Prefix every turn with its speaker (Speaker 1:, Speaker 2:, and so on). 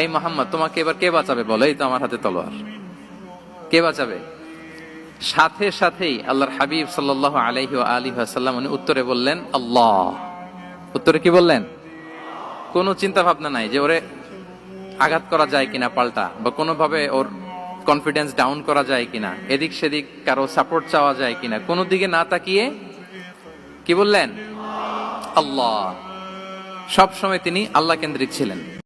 Speaker 1: এই মোহাম্মদ, তোমাকে এবার কে বাঁচাবে বলো? এই তো আমার হাতে তলোয়ার। কে বাঁচাবে? সাথে সাথেই আল্লাহর হাবিব সাল্লাহ আলহি আলী আসাল্লাম উনি উত্তরে বললেন, আল্লাহ। উত্তরে কি বললেন? কোনো চিন্তা ভাবনা নাই যে ওরে আঘাত করা যায় কিনা পাল্টা, বা কোনোভাবে ওর কনফিডেন্স ডাউন করা যায় কিনা, এদিক সেদিক কারও সাপোর্ট চাওয়া যায় কিনা, কোনো দিকে না তাকিয়ে কি বললেন? আল্লাহ। সব সময় তিনি আল্লাহ কেন্দ্রিক ছিলেন।